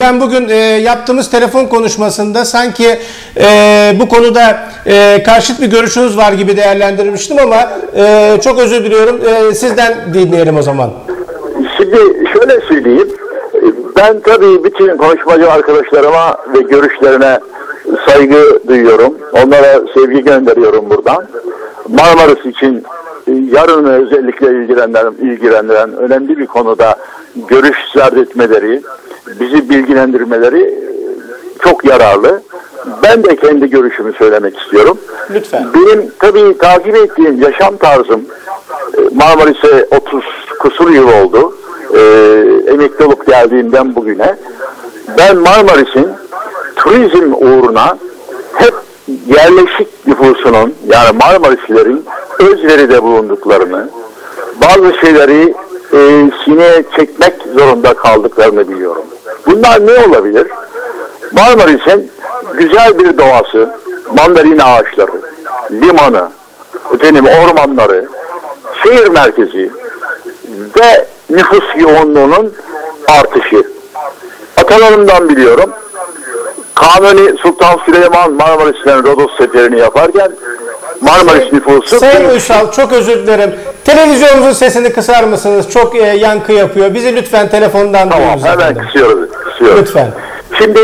Ben bugün e, yaptığımız telefon konuşmasında sanki e, bu konuda e, karşıt bir görüşünüz var gibi değerlendirmiştim ama e, çok özür diliyorum. E, sizden dinleyelim o zaman. Şimdi şöyle söyleyeyim. Ben tabii bütün konuşmacı arkadaşlarıma ve görüşlerine saygı duyuyorum. Onlara sevgi gönderiyorum buradan. Marmaris için e, yarın özellikle ilgilendiren, ilgilendiren önemli bir konuda görüş etmeleri, bizi bilgilendirmeleri e, çok yararlı. Ben de kendi görüşümü söylemek istiyorum. Lütfen. Benim tabii takip ettiğim yaşam tarzım e, Marmaris'e 30 kusur yıl oldu. E, emekli olup geldiğimden bugüne. Ben Marmaris'in turizm uğruna hep yerleşik nüfusunun yani Marmarislilerin özveride bulunduklarını, bazı şeyleri e, sineye çekmek zorunda kaldıklarını biliyorum. Bunlar ne olabilir? Marmaris'in güzel bir doğası, mandalina ağaçları, limanı, efendim ormanları, şehir merkezi ve nüfus yoğunluğunun artışı. Atalarımdan biliyorum. Kanuni Sultan Süleyman Marmaris'ten Rodos seferini yaparken Marmaris nüfusu Sayın Uysal çok özür dilerim. Televizyonunuzun sesini kısar mısınız? Çok e, yankı yapıyor. Bizi lütfen telefondan Tamam duyurunuz hemen efendim. kısıyoruz. kısıyoruz. Lütfen. Şimdi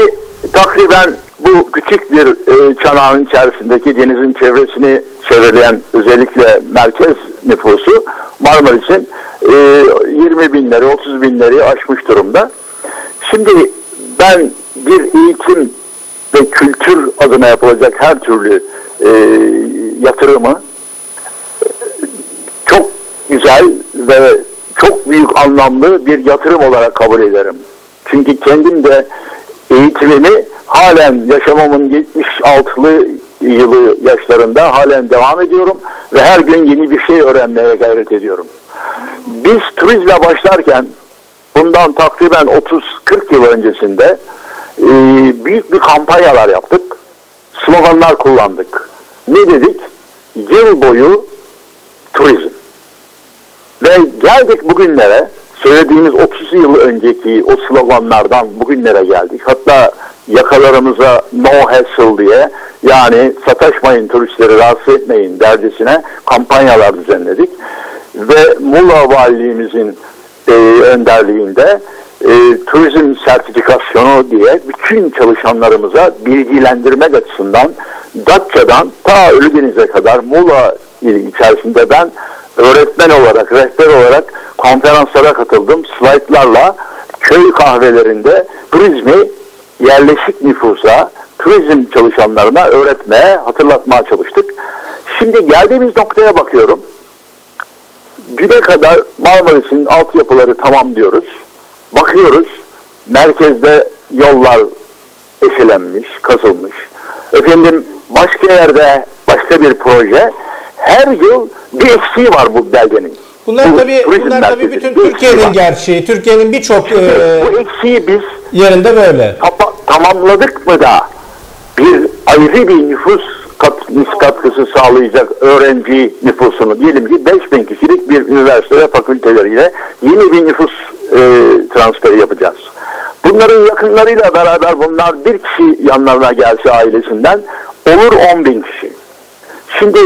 takriben bu küçük bir e, çanağın içerisindeki denizin çevresini çevreleyen özellikle merkez nüfusu Marmaris'in e, 20 binleri 30 binleri aşmış durumda. Şimdi ben bir eğitim ve kültür adına yapılacak her türlü e, yatırımı çok güzel ve çok büyük anlamlı bir yatırım olarak kabul ederim. Çünkü kendim de eğitimimi halen yaşamamın 76'lı yılı yaşlarında halen devam ediyorum ve her gün yeni bir şey öğrenmeye gayret ediyorum. Biz turizme başlarken bundan takriben 30-40 yıl öncesinde e, büyük bir kampanyalar yaptık. Sloganlar kullandık. Ne dedik? Yıl boyu turizm. Ve geldik bugünlere, söylediğimiz 30 yıl önceki o sloganlardan bugünlere geldik. Hatta yakalarımıza no hassle diye yani sataşmayın turistleri rahatsız etmeyin dercesine kampanyalar düzenledik. Ve Muğla Valiliğimizin e, önderliğinde e, turizm sertifikasyonu diye bütün çalışanlarımıza bilgilendirmek açısından Datça'dan ta Ölüdeniz'e kadar Muğla ili içerisinde ben öğretmen olarak, rehber olarak konferanslara katıldım. Slaytlarla köy kahvelerinde turizmi yerleşik nüfusa, turizm çalışanlarına öğretmeye, hatırlatmaya çalıştık. Şimdi geldiğimiz noktaya bakıyorum. Güne kadar Marmaris'in altyapıları tamam diyoruz. Bakıyoruz, merkezde yollar eşelenmiş, kazılmış. Efendim başka yerde başka bir proje. Her yıl bir eksiği var bu belgenin. Bunlar Bu tabii bunlar tabii bütün Türkiye'nin gerçeği. Türkiye'nin birçok e, Bu eksiği biz yerinde böyle. tapa- tamamladık mı da bir ayrı bir nüfus kat, katkısı sağlayacak öğrenci nüfusunu diyelim ki 5000 kişilik bir üniversite ve fakülteleriyle yeni bir nüfus e, transferi yapacağız. Bunların yakınlarıyla beraber bunlar bir kişi yanlarına gelse ailesinden olur 10 bin kişi. Şimdi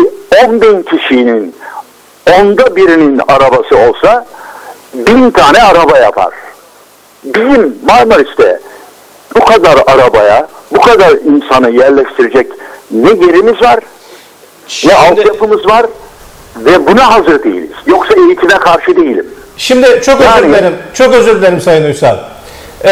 10 bin kişinin onda birinin arabası olsa bin tane araba yapar. Bizim Marmaris'te bu kadar arabaya, bu kadar insanı yerleştirecek ne yerimiz var, ne Şimdi, altyapımız var ve buna hazır değiliz. Yoksa eğitime karşı değilim. şimdi çok özür Yani- dilerim. Çok özür dilerim Sayın Uysal. E,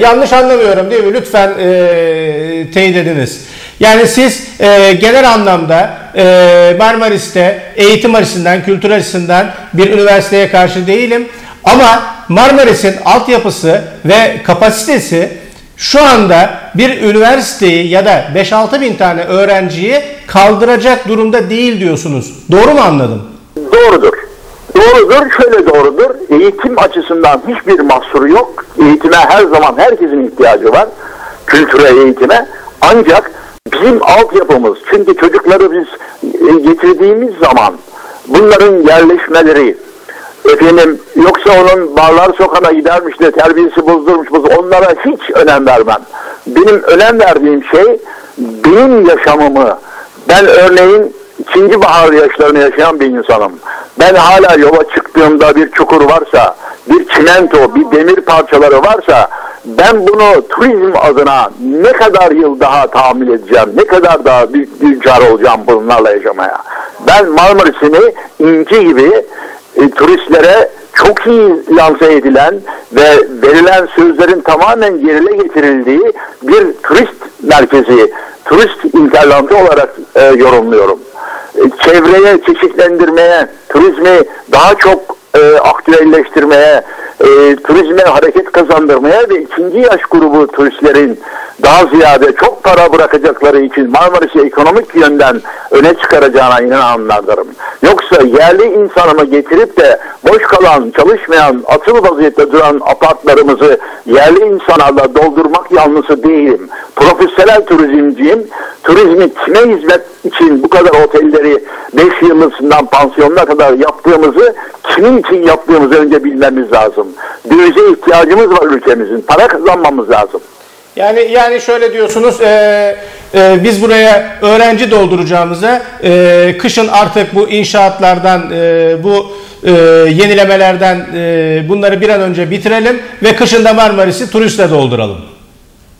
yanlış anlamıyorum değil mi? Lütfen e, teyit ediniz. Yani siz e, genel anlamda e, Marmaris'te eğitim açısından, kültür açısından bir üniversiteye karşı değilim. Ama Marmaris'in altyapısı ve kapasitesi şu anda bir üniversiteyi ya da 5-6 bin tane öğrenciyi kaldıracak durumda değil diyorsunuz. Doğru mu anladım? Doğrudur. Doğrudur, şöyle doğrudur. Eğitim açısından hiçbir mahsuru yok. Eğitime her zaman herkesin ihtiyacı var. Kültüre, eğitime. Ancak bizim altyapımız, çünkü çocukları biz e, getirdiğimiz zaman bunların yerleşmeleri, efendim yoksa onun barlar sokana gidermiş de terbiyesi bozdurmuş boz onlara hiç önem vermem. Benim önem verdiğim şey benim yaşamımı ben örneğin ikinci bahar yaşlarını yaşayan bir insanım. Ben hala yola çıktığımda bir çukur varsa, bir çimento, bir demir parçaları varsa ben bunu turizm adına ne kadar yıl daha tahammül edeceğim, ne kadar daha büyük bir kar olacağım bunlarla yaşamaya. Ben Marmaris'imi inci gibi e, turistlere çok iyi lanse edilen ve verilen sözlerin tamamen yerine getirildiği bir turist merkezi, turist interlantı olarak e, yorumluyorum. E, çevreye çeşitlendirmeye, turizmi daha çok e, aktüelleştirmeye, e, turizme hareket kazandırmaya ve ikinci yaş grubu turistlerin daha ziyade çok para bırakacakları için Marmaris'i ekonomik yönden öne çıkaracağına inananlardarım. Yoksa yerli insanımı getirip de boş kalan, çalışmayan, atıl vaziyette duran apartlarımızı yerli insanlarla doldurmak yanlısı değilim. Profesyonel turizmciyim. Turizmi kime hizmet için bu kadar otelleri 5 yıllısından pansiyonuna kadar yaptığımızı kimin için yaptığımızı önce bilmemiz lazım. Dövize ihtiyacımız var ülkemizin. Para kazanmamız lazım. Yani yani şöyle diyorsunuz, e, e, biz buraya öğrenci dolduracağımıza e, kışın artık bu inşaatlardan, e, bu e, yenilemelerden e, bunları bir an önce bitirelim ve kışında Marmaris'i turistle dolduralım.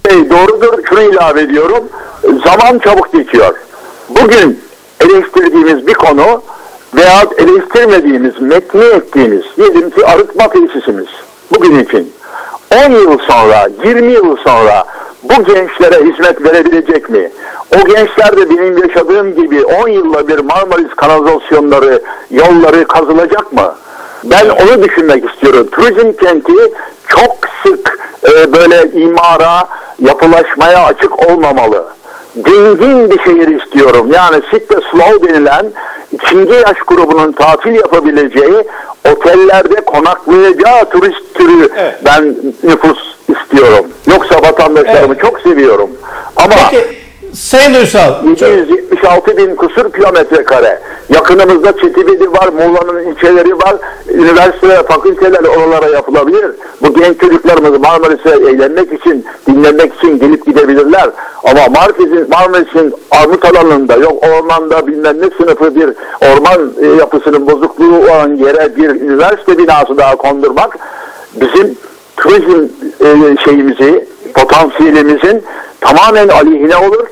Hey, doğrudur. Şunu ilave ediyorum. Zaman çabuk geçiyor. Bugün eleştirdiğimiz bir konu veya eleştirmediğimiz, metni ettiğimiz, diyelim ki arıtma tesisimiz bugün için 10 yıl sonra, 20 yıl sonra bu gençlere hizmet verebilecek mi? O gençler de benim yaşadığım gibi 10 yılla bir Marmaris kanalizasyonları, yolları kazılacak mı? Ben onu düşünmek istiyorum. Turizm kenti çok sık e, böyle imara, yapılaşmaya açık olmamalı. Dingin bir şehir istiyorum. Yani sit ve slow denilen ikinci yaş grubunun tatil yapabileceği otellerde konaklayacağı turist türü Evet. ben nüfus istiyorum. Yoksa vatandaşlarımı Evet. çok seviyorum. Ama Peki Sayın Uysal, 776 bin kusur kilometre kare. Yakınımızda Çetibedi var, Muğla'nın ilçeleri var. Üniversiteler, fakülteler oralara yapılabilir. Bu genç çocuklarımız Marmaris'e eğlenmek için, dinlenmek için gelip gidebilirler. Ama Marmaris'in, Marmaris'in armut alanında yok ormanda bilmem ne sınıfı bir orman e, yapısının bozukluğu olan yere bir üniversite binası daha kondurmak bizim turizm e, şeyimizi, potansiyelimizin tamamen aleyhine olur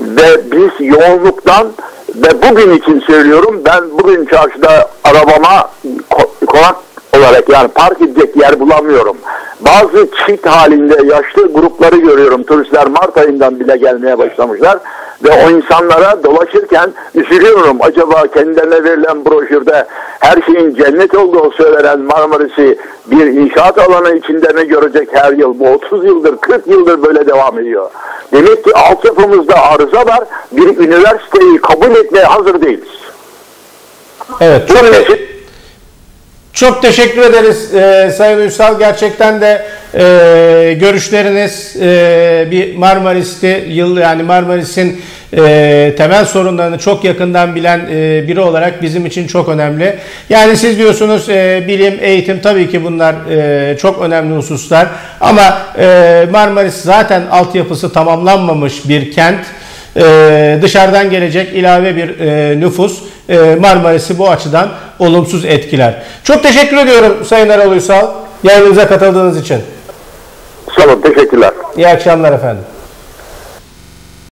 ve biz yoğunluktan ve bugün için söylüyorum ben bugün çarşıda arabama ko- konak olarak yani park edecek yer bulamıyorum. Bazı çift halinde yaşlı grupları görüyorum. Turistler Mart ayından bile gelmeye başlamışlar. Ve o insanlara dolaşırken üzülüyorum. Acaba kendilerine verilen broşürde her şeyin cennet olduğu söylenen Marmaris'i bir inşaat alanı içinde mi görecek her yıl? Bu 30 yıldır, 40 yıldır böyle devam ediyor. Demek ki altyapımızda arıza var. Bir üniversiteyi kabul etmeye hazır değiliz. evet Bunun için çok teşekkür ederiz e, Sayın Uysal. Gerçekten de e, görüşleriniz e, bir Marmaris'te yıl yani Marmaris'in e, temel sorunlarını çok yakından bilen e, biri olarak bizim için çok önemli. Yani siz diyorsunuz e, bilim, eğitim tabii ki bunlar e, çok önemli hususlar. Ama e, Marmaris zaten altyapısı tamamlanmamış bir kent. Ee, dışarıdan gelecek ilave bir e, nüfus e, Marmaris'i bu açıdan olumsuz etkiler. Çok teşekkür ediyorum Sayın Erol Uysal yayınımıza katıldığınız için. sağ olun, teşekkürler. İyi akşamlar efendim.